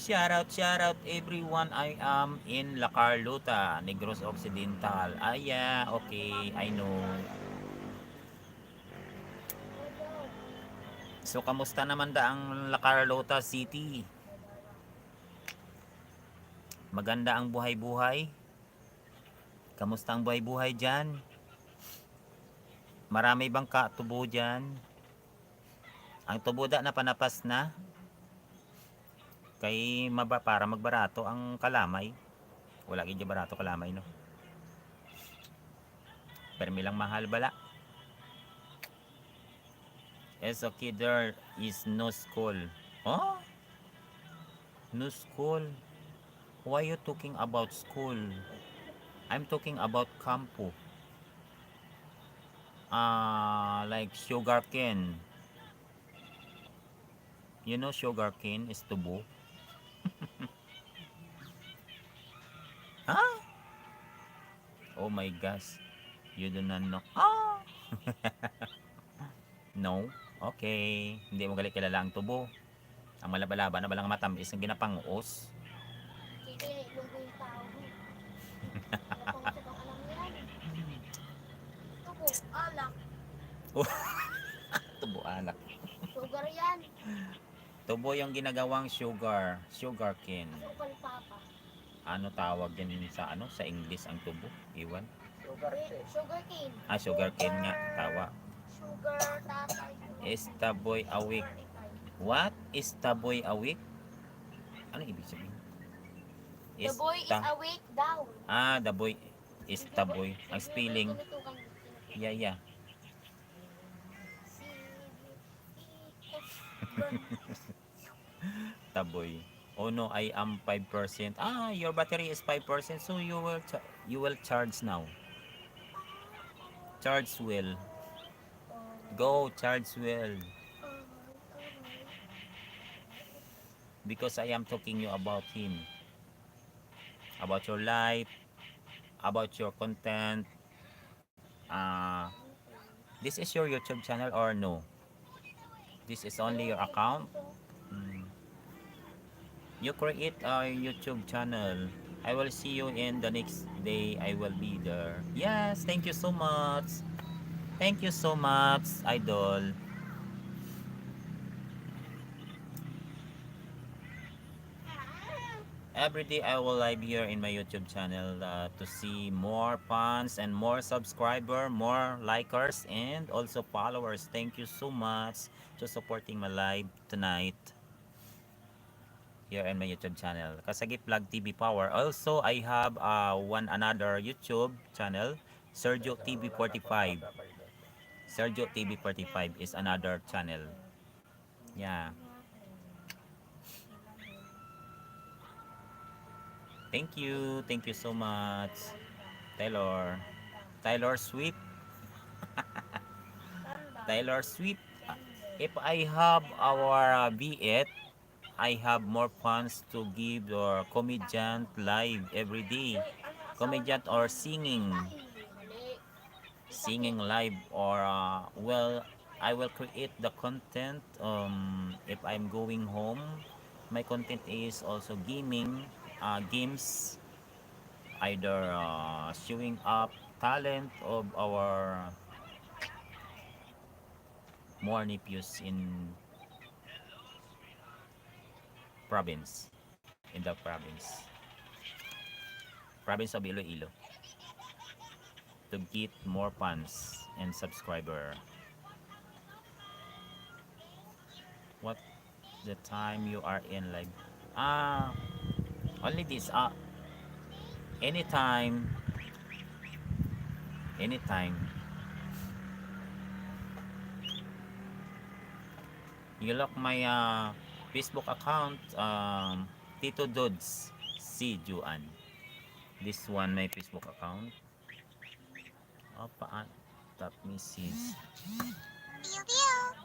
Shout out, shout out everyone. I am in La Carlota, Negros Occidental. Ah, yeah, okay, I know. So, kamusta naman da ang La Carlota City? Maganda ang buhay-buhay? Kamusta ang buhay-buhay dyan? Marami bang katubo dyan? Ang tubo da na panapas na? Kay maba para magbarato ang kalamay. Wala gid barato kalamay no. Permi lang mahal bala. A kid there is no school. Oh? No school. Why you talking about school? I'm talking about campo. Ah, like sugarcane. You know sugarcane is tubo? Huh? Oh my gosh. You do not know. Ah! no? Okay. Hindi mo gali kilala ang tubo. Ang malabalaba na balang matamis ang ginapanguos. Po, alak. Tubo anak. Sugar yan. Tubo yung ginagawang sugar. Sugar cane. Supal papa. Ano tawag din sa ano sa English ang tubo? Iwan. Eh, Sugar cane. Ah, sugar cane nga tawa. Sugar tatay. Is the boy awake? What is the boy awake? Ano ibig sabihin? The boy is ta- awake daw. Ah, the boy is the boy. Ang spelling, yeah, yeah. Taboy. Oh no, I am 5%. Ah, your battery is 5%, so you will you will charge now. Charge will. Go, charge will. Because I am talking you about him. About your life, about your content. Ah, this is your YouTube channel or no? This is only your account? You create a YouTube channel. I will see you in the next day. I will be there. Yes, thank you so much. Thank you so much, idol. Every day I will live here in my YouTube channel uh, to see more fans and more subscriber, more likers, and also followers. Thank you so much to supporting my live tonight here in my YouTube channel. Kasagi Plug TV Power. Also, I have uh, one another YouTube channel, Sergio TV 45. Sergio TV 45 is another channel. Yeah. Thank you. Thank you so much. Taylor. Taylor Swift. Taylor Swift. If I have our uh, V8, I have more funds to give your comedian live every day. Comedian or singing. Singing live or uh, well, I will create the content um, if I'm going home. My content is also gaming, uh, games, either uh, showing up talent of our more nephews in province. In the province. Province of Iloilo. To get more fans and subscriber. What the time you are in live ah only this uh anytime. Anytime. You look my uh, Facebook account um, Tito Dods si Juan. This one my Facebook account. Opa, ah, top me sis. Pew pew.